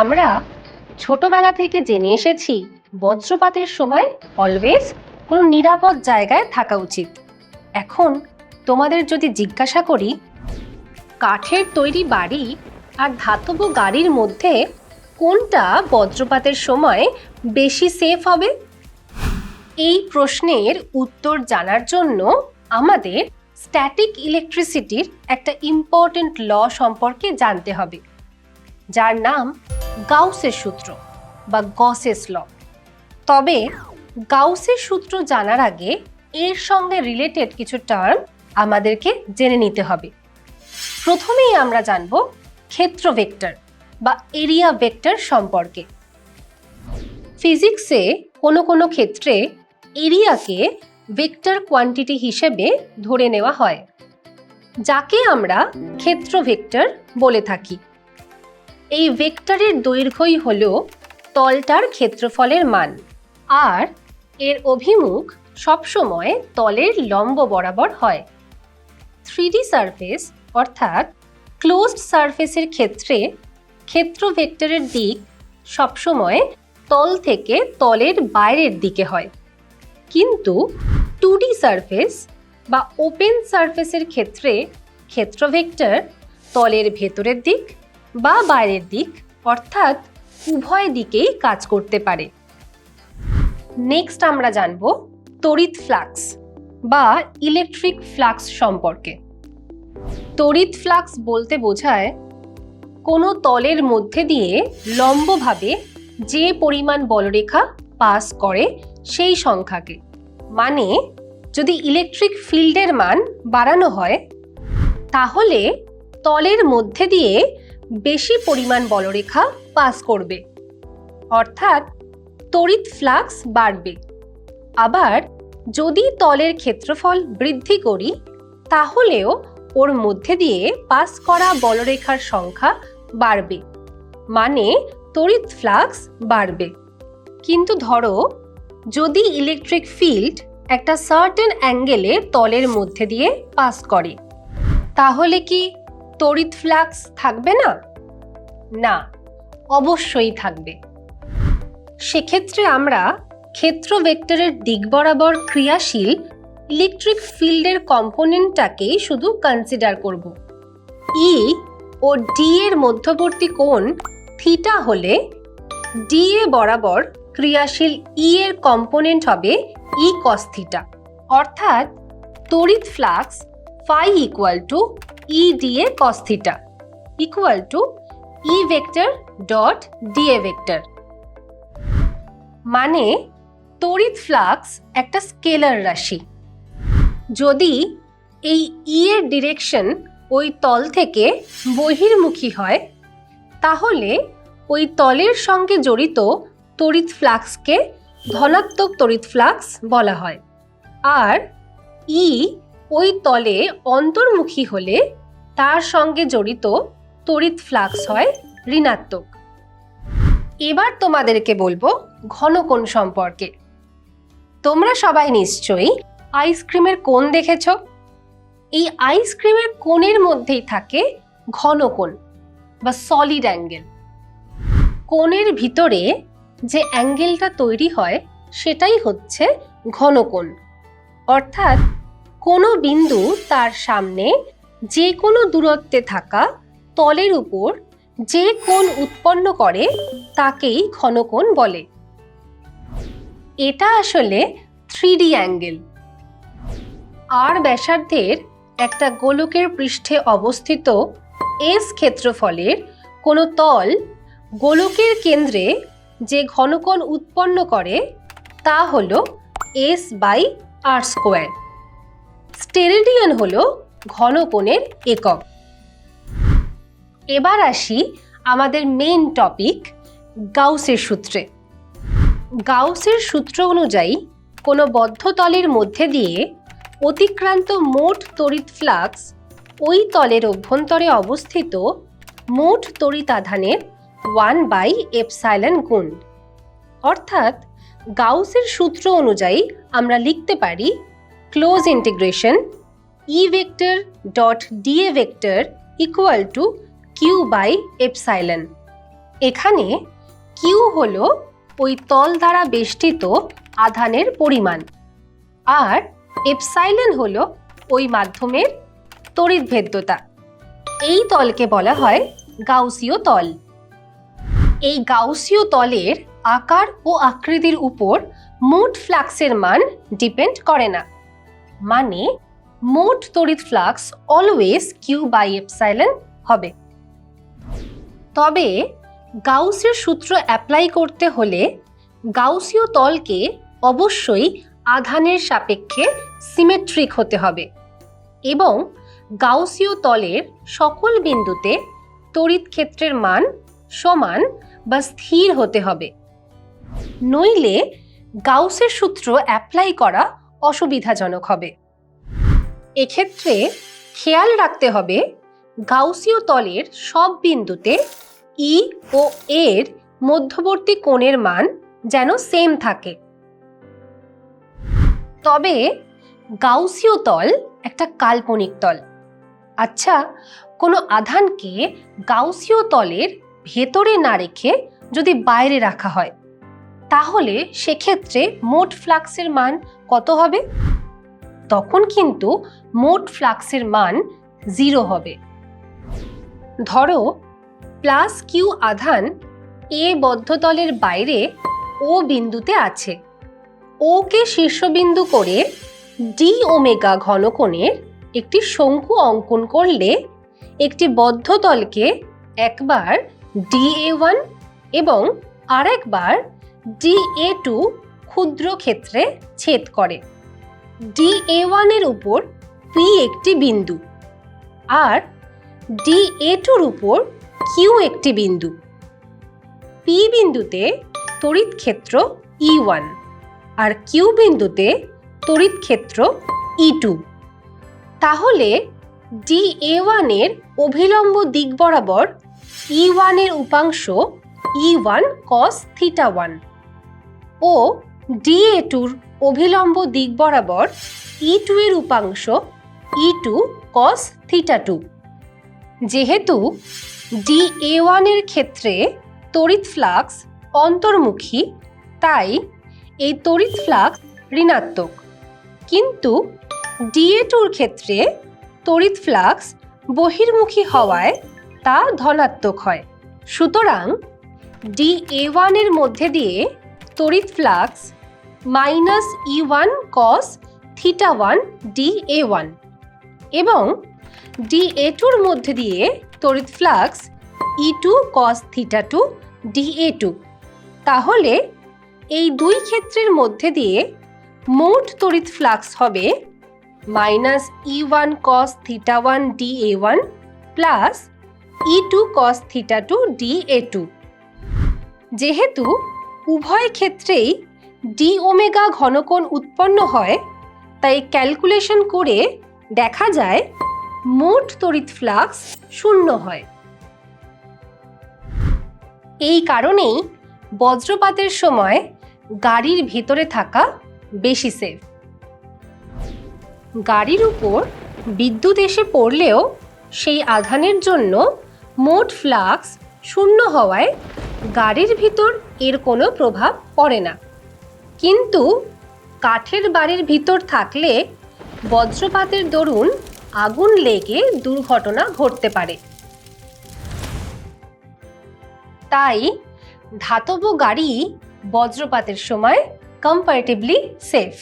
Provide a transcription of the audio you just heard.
আমরা ছোটবেলা থেকে জেনে এসেছি, বজ্রপাতের সময় অলওয়েজ কোনো নিরাপদ জায়গায় থাকা উচিত। এখন তোমাদের যদি জিজ্ঞাসা করি, কাঠের তৈরি বাড়ি আর ধাতব গাড়ির মধ্যে কোনটা বজ্রপাতের সময় বেশি সেফ হবে? এই প্রশ্নের উত্তর জানার জন্য আমাদের স্ট্যাটিক ইলেকট্রিসিটির একটা ইম্পর্টেন্ট ল সম্পর্কে জানতে হবে, যার নাম গাউসের সূত্র বা গসেস ল। তবে গাউসের সূত্র জানার আগে এর সঙ্গে রিলেটেড কিছু টার্ম আমাদেরকে জেনে নিতে হবে। প্রথমেই আমরা জানব ক্ষেত্র ভেক্টর বা এরিয়া ভেক্টর সম্পর্কে। ফিজিক্সে কোনো কোনো ক্ষেত্রে এরিয়াকে ভেক্টর কোয়ান্টিটি হিসেবে ধরে নেওয়া হয়, যাকে আমরা ক্ষেত্র ভেক্টর বলে থাকি। এই ভেক্টরের দৈর্ঘ্যই হল তলটার ক্ষেত্রফলের মান। আর এর অভিমুখ সবসময় তলের লম্ব বরাবর হয়। থ্রিডি সারফেস অর্থাৎ ক্লোজড সারফেসের ক্ষেত্রে ক্ষেত্র ভেক্টরের দিক সবসময় তল থেকে তলের বাইরের দিকে হয়। কিন্তু টু ডি সারফেস বা ওপেন সারফেসের ক্ষেত্রে ক্ষেত্র ভেক্টর তলের ভেতরের দিক বা বাইরের দিক, অর্থাৎ উভয় দিকেই কাজ করতে পারে। নেক্সট আমরা জানব তড়িৎ ফ্লাক্স বা ইলেকট্রিক ফ্লাক্স সম্পর্কে। তড়িৎ ফ্লাক্স বলতে বোঝায় কোনো তলের মধ্যে দিয়ে লম্বভাবে যে পরিমাণ বলরেখা পাস করে সেই সংখ্যাকে। মানে যদি ইলেকট্রিক ফিল্ডের মান বাড়ানো হয়, তাহলে তলের মধ্যে দিয়ে বেশি পরিমাণ বলরেখা পাস করবে। অর্থাৎ তড়িৎ ফ্লাক্স বাড়বে। আবার যদি তলের ক্ষেত্রফল বৃদ্ধি করি, তাহলেও ওর মধ্যে দিয়ে পাস করা বলরেখার সংখ্যা বাড়বে। মানে তড়িৎ ফ্লাক্স বাড়বে। কিন্তু ধরো, যদি ইলেকট্রিক ফিল্ড একটা সার্টেন অ্যাঙ্গেলে তলের মধ্যে দিয়ে পাস করে, তাহলে কি তড়িৎ ফ্লাক্স থাকবে না? না, অবশ্যই থাকবে। সেক্ষেত্রে আমরা ক্ষেত্র ভেক্টরের দিক বরাবর ক্রিয়াশীল ইলেকট্রিক ফিল্ডের কম্পোনেন্টটাকেই শুধু কনসিডার করব। ই ও ডি এর মধ্যবর্তী কোণ থিটা হলে ডি এ বরাবর ক্রিয়াশীল ই এর কম্পোনেন্ট হবে ই কস থিটা অর্থাৎ তড়িৎ flux to E D A cos theta equal to E vector dot D A vector. মানে তড়িৎ ফ্লাক্স একটা স্কেলার রাশি। যদি এই ই এর ডিরেকশন ওই তল থেকে বহির্মুখী হয়, তাহলে ওই তলের সঙ্গে জড়িত তড়িৎ ফ্লাক্সকে ধনাত্মক তড়িৎ ফ্লাক্স বলা হয়। আর ই ওই তলে অন্তর্মুখী হলে তার সঙ্গে জড়িত তড়িৎ ফ্লাক্স হয় ঋণাত্মক। এবার তোমাদেরকে বলব ঘনকোণ সম্পর্কে। তোমরা সবাই নিশ্চয়ই আইসক্রিমের কোণ দেখেছ। এই আইসক্রিমের কোণের মধ্যেই থাকে ঘনকোণ বা সলিড অ্যাঙ্গেল কোণের ভিতরে যে অ্যাঙ্গেলটা তৈরি হয় সেটাই হচ্ছে ঘনকোণ অর্থাৎ কোনো বিন্দু তার সামনে যে কোনো দূরত্বে থাকা তলের উপর যে কোণ উৎপন্ন করে তাকেই ঘনকোণ বলে। এটা আসলে থ্রি ডি অ্যাঙ্গেল। আর ব্যাসার্ধের একটা গোলকের পৃষ্ঠে অবস্থিত এস ক্ষেত্রফলের কোনো তল গোলকের কেন্দ্রে যে ঘনকোণ উৎপন্ন করে তা হল S by R square. Steradian হল ঘনকোণের একক। এবার আসি আমাদের মেন টপিক গাউসের সূত্রে। গাউসের সূত্র অনুযায়ী কোনো বদ্ধ তলের মধ্যে দিয়ে অতিক্রান্ত মোট তড়িৎ ফ্লাক্স ওই তলের অভ্যন্তরে অবস্থিত মোট তড়িতাধানের ওয়ান বাই এপসাইলন গুণ। অর্থাৎ গাউসের সূত্র অনুযায়ী আমরা লিখতে পারি close integration E vector dot D A vector equal to Q by epsilon এখানে কিউ হলো ওই তল দ্বারা বেষ্টিত আধানের পরিমাণ আর এপসাইলেন হলো ওই মাধ্যমের তড়িৎভেদ্যতা এই তলকে বলা হয় গাউসীয় তল। এই গাউসীয় তলের আকার ও আকৃতির উপর মোট ফ্লাক্সের মান ডিপেন্ড করে না। মানে মোট তড়িৎ flux always Q by epsilon হবে। তবে গাউসের সূত্র অ্যাপ্লাই করতে হলে গাউসীয় তলকে অবশ্যই আধানের সাপেক্ষে সিমেট্রিক হতে হবে এবং গাউসীয় তলের সকল বিন্দুতে তড়িৎ ক্ষেত্রের মান সমান বা স্থির হতে হবে। নইলে গাউসের সূত্র অ্যাপ্লাই করা অসুবিধাজনক হবে। এক্ষেত্রে খেয়াল রাখতে হবে, গাউসীয় তলের সব বিন্দুতে ই ও এর মধ্যবর্তী কোণের মান যেন সেম থাকে। তবে গাউসীয় তল একটা কাল্পনিক তল। আচ্ছা কোনো আধানকে গাউসীয় তলের ভেতরে না রেখে যদি বাইরে রাখা হয় তাহলে সেক্ষেত্রে মোট ফ্লাক্সের মান কত হবে? তখন কিন্তু মোট ফ্লাক্সের মান জিরো হবে। ধরো, প্লাস কিউ আধান এ বদ্ধতলের বাইরে ও বিন্দুতে আছে। ওকে শীর্ষবিন্দু করে ডি ওমেগা ঘনকোণের একটি শঙ্কু অঙ্কন করলে একটি বদ্ধতলকে একবার ডি এ ওয়ান এবং আরেকবার ডি এ টু ক্ষুদ্র ক্ষেত্রে ছেদ করে। ডি এ ওয়ানের উপর পি একটি বিন্দু আর ডি এ টুর উপর কিউ একটি বিন্দু। পি বিন্দুতে তড়িৎ ক্ষেত্র ই ওয়ান আর কিউ বিন্দুতে তড়িৎ ক্ষেত্র ই টু তাহলে ডি এ ওয়ানের অভিলম্ব দিক বরাবর ই ওয়ানের উপাংশ E one cos theta one O D A টুর অভিলম্ব দিক বরাবর ই টু এর উপাংশ E two cos theta two যেহেতু ডি এ ওয়ানের ক্ষেত্রে তড়িৎ ফ্লাক্স অন্তর্মুখী, তাই এই তড়িৎ ফ্লাক্স ঋণাত্মক। কিন্তু ডিএ টুর ক্ষেত্রে তড়িৎ ফ্লাক্স বহির্মুখী হওয়ায় তা ধনাত্মক হয়। সুতরাং ডি এ ওয়ানের মধ্যে দিয়ে তড়িৎ flux minus E one cos theta one D A one এবং ডি এ টুর মধ্যে দিয়ে তড়িৎ flux E two cos theta two D A two তাহলে এই দুই ক্ষেত্রের মধ্যে দিয়ে মোট তড়িৎ ফ্লাক্স হবে minus E one cos theta one D A one plus E two cos theta two D A two যেহেতু উভয় ক্ষেত্রেই ডি ওমেগা ঘনকোণ উৎপন্ন হয়, তাই ক্যালকুলেশন করে দেখা যায় মোট তড়িৎ ফ্লাক্স শূন্য হয়। এই কারণেই বজ্রপাতের সময় গাড়ির ভেতরে থাকা বেশি সেফ গাড়ির উপর বিদ্যুৎ এসে পড়লেও সেই আধানের জন্য মোট ফ্লাক্স শূন্য হওয়ায় গাড়ির ভিতর এর কোনো প্রভাব পড়ে না। কিন্তু কাঠের বাড়ির ভিতর থাকলে বজ্রপাতের দরুন আগুন লেগে দুর্ঘটনা ঘটতে পারে। তাই ধাতব গাড়ি বজ্রপাতের সময় কম্পারেটিভলি সেফ